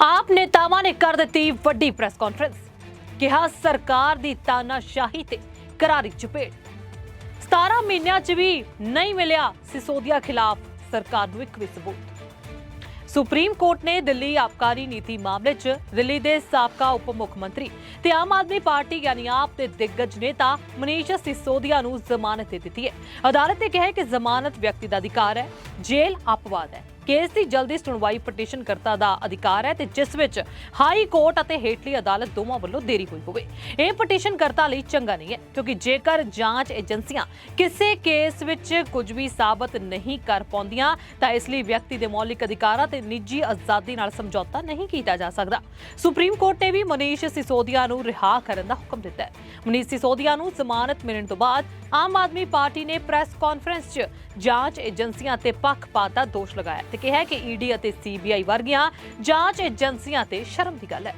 ਆਪ ਨੇਤਾਵਾਂ ਨੇ ਕਰ ਦਿੱਤੀ ਵੱਡੀ ਪ੍ਰੈਸ ਕਾਨਫਰੰਸ ਕਿਹਾ ਸਰਕਾਰ ਦੀ ਤਾਨਾਸ਼ਾਹੀ ਤੇ ਕਰਾਰੀ ਚਪੇਟ 17 ਮਹੀਨਿਆਂ 'ਚ ਵੀ ਨਹੀਂ ਮਿਲਿਆ ਸਿਸੋਦੀਆ ਖਿਲਾਫ ਸਰਕਾਰ ਨੂੰ ਇੱਕ ਵੀ ਸਬੂਤ। ਸੁਪਰੀਮ ਕੋਰਟ ਨੇ ਦਿੱਲੀ ਆਬਕਾਰੀ ਨੀਤੀ ਮਾਮਲੇ 'ਚ ਦਿੱਲੀ ਦੇ ਸਾਬਕਾ ਉਪ ਮੁੱਖ ਮੰਤਰੀ ਤੇ ਆਮ ਆਦਮੀ ਪਾਰਟੀ ਯਾਨੀ ਆਪ ਦੇ ਦਿੱਗਜ ਨੇਤਾ ਮਨੀਸ਼ ਸਿਸੋਦੀਆ ਨੂੰ ਜ਼ਮਾਨਤ ਦੇ ਦਿੱਤੀ ਹੈ। ਅਦਾਲਤ ਨੇ ਕਿਹਾ ਕਿ ਜ਼ਮਾਨਤ ਵਿਅਕਤੀ ਦਾ ਅਧਿਕਾਰ ਹੈ, ਜੇਲ੍ਹ ਅਪਵਾਦ ਹੈ। ਕੇਸ ਦੀ ਜਲਦੀ ਸੁਣਵਾਈ ਪਟੀਸ਼ਨ ਕਰਤਾ ਦਾ ਅਧਿਕਾਰ ਹੈ ਤੇ ਜਿਸ ਵਿੱਚ ਹਾਈ ਕੋਰਟ ਅਤੇ ਹੇਠਲੀ ਅਦਾਲਤ ਦੋਵਾਂ ਵੱਲੋਂ ਦੇਰੀ ਹੋਈ ਹੋਵੇ। ਇਹ ਪਟੀਸ਼ਨ ਕਰਤਾ ਲਈ ਚੰਗਾ ਨਹੀਂ ਹੈ, ਕਿਉਂਕਿ ਜੇਕਰ ਜਾਂਚ ਏਜੰਸੀਆਂ ਕਿਸੇ ਕੇਸ ਵਿੱਚ ਕੁਝ ਵੀ ਸਾਬਤ ਨਹੀਂ ਕਰ ਪਾਉਂਦੀਆਂ, ਤਾਂ ਇਸ ਲਈ ਵਿਅਕਤੀ ਦੇ ਮੌਲਿਕ ਅਧਿਕਾਰਾਂ ਤੇ ਨਿੱਜੀ ਆਜ਼ਾਦੀ ਨਾਲ ਸਮਝੌਤਾ ਨਹੀਂ ਕੀਤਾ ਜਾ ਸਕਦਾ। ਸੁਪਰੀਮ ਕੋਰਟ ਨੇ ਵੀ ਮਨੀਸ਼ ਸਿਸੋਦੀਆ ਨੂੰ ਰਿਹਾ ਕਰਨ ਦਾ ਹੁਕਮ ਦਿੱਤਾ ਹੈ। ਮਨੀਸ਼ ਸਿਸੋਦੀਆ ਨੂੰ ਜ਼ਮਾਨਤ ਮਿਲਣ ਤੋਂ ਬਾਅਦ ਆਮ ਆਦਮੀ ਪਾਰਟੀ ਨੇ ਪ੍ਰੈਸ ਕਾਨਫਰੰਸ 'ਚ ਜਾਂਚ ਏਜੰਸੀਆਂ ਤੇ ਪੱਖਪਾਤ ਦਾ ਦੋਸ਼ ਲਗਾਇਆ। ਤੇ ਕਿਹਾ ਕਿ ਈਡੀ ਅਤੇ ਸੀਬੀਆਈ ਵਰਗੀਆਂ ਜਾਂਚ ਏਜੰਸੀਆਂ ਤੇ ਸ਼ਰਮ ਦੀ ਗੱਲ ਹੈ।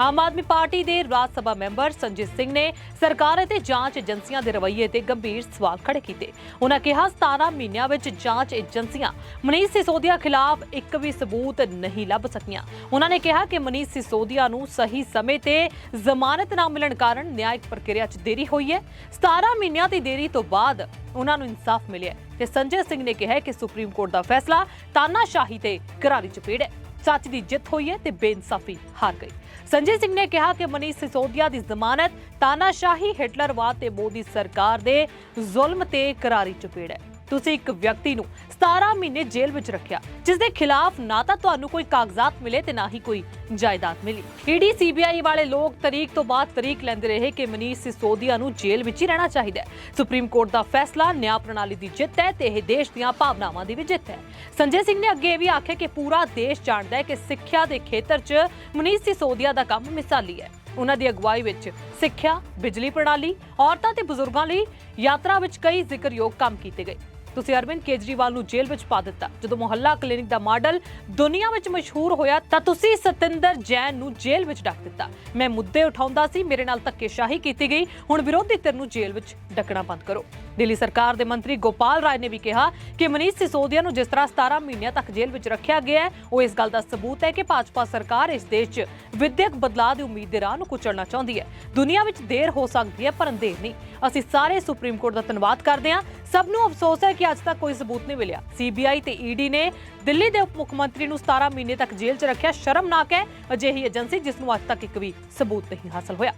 ਆਮ ਆਦਮੀ ਪਾਰਟੀ ਦੇ ਰਾਜ ਸਭਾ ਮੈਂਬਰ ਸੰਜੀਤ ਸਿੰਘ ਨੇ ਸਰਕਾਰ ਅਤੇ ਜਾਂਚ ਏਜੰਸੀਆਂ ਦੇ ਰਵੱਈਏ ਤੇ ਗੰਭੀਰ ਸਵਾਲ ਖੜੇ ਕੀਤੇ। ਉਹਨਾਂ ਕਿਹਾ 17 ਮਹੀਨਿਆਂ ਵਿੱਚ ਜਾਂਚ ਏਜੰਸੀਆਂ ਮਨੀਸ਼ ਸਿਸੋਦੀਆ ਖਿਲਾਫ ਇੱਕ ਵੀ ਸਬੂਤ ਨਹੀਂ ਲੱਭ ਸਕੀਆਂ। ਉਹਨਾਂ ਨੇ ਕਿਹਾ ਕਿ ਮਨੀਸ਼ ਸਿਸੋਦੀਆ ਨੂੰ ਸਹੀ ਸਮੇਂ ਤੇ ਜ਼ਮਾਨਤ ਨਾ ਮਿਲਣ ਕਾਰਨ ਨਿਆਇਕ ਪ੍ਰਕਿਰਿਆ 'ਚ ਦੇਰੀ ਹੋਈ ਹੈ। 17 ਮਹੀਨਿਆਂ ਦੀ ਦੇਰੀ ਤੋਂ ਬਾਅਦ ਉਹਨਾਂ ਨੂੰ ਇਨਸਾਫ ਮਿਲਿਆ ਤੇ ਸੰਜੇ ਸਿੰਘ ਨੇ ਕਿਹਾ ਕਿ ਸੁਪਰੀਮ ਕੋਰਟ ਦਾ ਫੈਸਲਾ ਤਾਨਾਸ਼ਾਹੀ ਤੇ ਕਰਾਰੀ ਚਪੇੜ ਹੈ। ਸੱਚ ਦੀ ਜਿੱਤ ਹੋਈ ਹੈ ਤੇ ਬੇਇਨਸਾਫੀ ਹਾਰ ਗਈ। ਸੰਜੇ ਸਿੰਘ ਨੇ ਕਿਹਾ ਕਿ ਮਨੀਸ਼ ਸਿਸੋਦੀਆ ਦੀ ਜ਼ਮਾਨਤ ਤਾਨਾਸ਼ਾਹੀ ਹਿਟਲਰਵਾਦ ਤੇ ਮੋਦੀ ਸਰਕਾਰ ਦੇ ਜ਼ੁਲਮ ਤੇ ਕਰਾਰੀ ਚਪੇੜ ਹੈ। ਤੁਸੀਂ ਇੱਕ ਵਿਅਕਤੀ ਨੂੰ 17 ਮਹੀਨੇ ਜੇਲ੍ਹ ਵਿੱਚ ਰੱਖਿਆ ਜਿਸ ਦੇ ਖਿਲਾਫ ਨਾ ਤਾਂ ਤੁਹਾਨੂੰ ਕੋਈ ਕਾਗਜ਼ਾਤ ਮਿਲੇ ਤੇ ਨਾ ਹੀ ਕੋਈ ਜਾਇਦਾਦ ਮਿਲੀ। ਈਡੀ, ਸੀਬੀਆਈ ਵਾਲੇ ਲੋਕ ਤਰੀਕ ਤੋਂ ਬਾਅਦ ਤਰੀਕ ਲੈਂਦੇ ਰਹੇ ਕਿ ਮਨੀਸ਼ ਸਿਸੋਦੀਆ ਨੂੰ ਜੇਲ੍ਹ ਵਿੱਚ ਹੀ ਰਹਿਣਾ ਚਾਹੀਦਾ ਹੈ। ਸੁਪਰੀਮ ਕੋਰਟ ਦਾ ਫੈਸਲਾ ਨਿਆਂ ਪ੍ਰਣਾਲੀ ਦੀ ਜਿੱਤ ਹੈ ਤੇ ਇਹ ਦੇਸ਼ ਦੀਆਂ ਭਾਵਨਾਵਾਂ ਦੀ ਵੀ ਜਿੱਤ ਹੈ। ਸੰਜੇ ਸਿੰਘ ਨੇ ਅੱਗੇ ਇਹ ਵੀ ਆਖਿਆ ਕਿ ਪੂਰਾ ਦੇਸ਼ ਜਾਣਦਾ ਹੈ ਕਿ ਸਿੱਖਿਆ ਦੇ ਖੇਤਰ 'ਚ ਮਨੀਸ਼ ਸਿਸੋਦੀਆ ਦਾ ਕੰਮ ਮਿਸਾਲੀ ਹੈ। ਉਹਨਾਂ ਦੀ ਅਗਵਾਈ ਵਿੱਚ ਸਿੱਖਿਆ, ਬਿਜਲੀ ਪ੍ਰਣਾਲੀ, ਔਰਤਾਂ ਤੇ ਬਜ਼ੁਰਗਾਂ ਲਈ ਯਾਤਰਾ ਵਿੱਚ ਕਈ ਜ਼ਿਕਰਯੋਗ ਕੰਮ ਕੀਤੇ ਗਏ। ਤੁਸੀਂ ਅਰਵਿੰਦ ਕੇਜਰੀਵਾਲ ਨੂੰ ਜੇਲ੍ਹ ਵਿੱਚ ਪਾ ਦਿੱਤਾ। ਜਦੋਂ ਮੁਹੱਲਾ ਕਲੀਨਿਕ ਦਾ ਮਾਡਲ ਦੁਨੀਆ ਵਿੱਚ ਮਸ਼ਹੂਰ ਹੋਇਆ ਤਾਂ ਤੁਸੀਂ ਸਤਿੰਦਰ ਜੈਨ ਨੂੰ ਜੇਲ੍ਹ ਵਿੱਚ ਡੱਕ ਦਿੱਤਾ। ਮੈਂ ਮੁੱਦੇ ਉਠਾਉਂਦਾ ਸੀ, ਮੇਰੇ ਨਾਲ ਧੱਕੇਸ਼ਾਹੀ ਕੀਤੀ ਗਈ। ਹੁਣ ਵਿਰੋਧੀ ਧਿਰ ਨੂੰ ਜੇਲ੍ਹ ਵਿੱਚ ਡੱਕਣਾ ਬੰਦ ਕਰੋ। ਦਿੱਲੀ ਸਰਕਾਰ ਦੇ ਮੰਤਰੀ ਗੋਪਾਲ ਰਾਏ ਨੇ ਵੀ ਕਿਹਾ ਕਿ ਮਨੀਸ਼ ਸਿਸੋਦੀਆ ਨੂੰ ਜਿਸ ਤਰ੍ਹਾਂ 17 ਮਹੀਨਿਆਂ ਤੱਕ ਜੇਲ੍ਹ ਵਿੱਚ ਰੱਖਿਆ ਗਿਆ ਹੈ, ਉਹ ਇਸ ਗੱਲ ਦਾ ਸਬੂਤ ਹੈ ਕਿ ਭਾਜਪਾ ਸਰਕਾਰ ਇਸ ਦੇਸ਼ 'ਚ ਵਿਦਿਅਕ ਬਦਲਾਅ ਦੀ ਉਮੀਦ ਦੇ ਰਾਹ ਨੂੰ ਕੁਚਲਣਾ ਚਾਹੁੰਦੀ ਹੈ। ਦੁਨੀਆ ਵਿੱਚ ਦੇਰ ਹੋ ਸਕਦੀ ਹੈ, ਪਰ ਅੰਧੇਰ ਨਹੀਂ। ਅਸੀਂ ਸਾਰੇ ਸੁਪਰੀਮ ਕੋਰਟ ਦਾ ਧੰਨਵਾਦ ਕਰਦੇ ਹਾਂ। ਸਭ ਨੂੰ ਅਫਸੋਸ ਹੈ ਕਿ ਅੱਜ ਤੱਕ ਕੋਈ ਸਬੂਤ ਨਹੀਂ ਮਿਲਿਆ। ਸੀਬੀਆਈ ਤੇ ਈਡੀ ਨੇ ਦਿੱਲੀ ਦੇ ਉਪ ਮੁੱਖ ਮੰਤਰੀ ਨੂੰ 17 ਮਹੀਨੇ ਤੱਕ ਜੇਲ੍ਹ 'ਚ ਰੱਖਿਆ। ਸ਼ਰਮਨਾਕ ਹੈ। ਅਜਿਹੀ ਏਜੰਸੀ ਜਿਸ ਨੂੰ ਅੱਜ ਤੱਕ ਇੱਕ ਵੀ ਸਬੂਤ ਨਹੀਂ ਹਾਸਲ ਹੋਇਆ।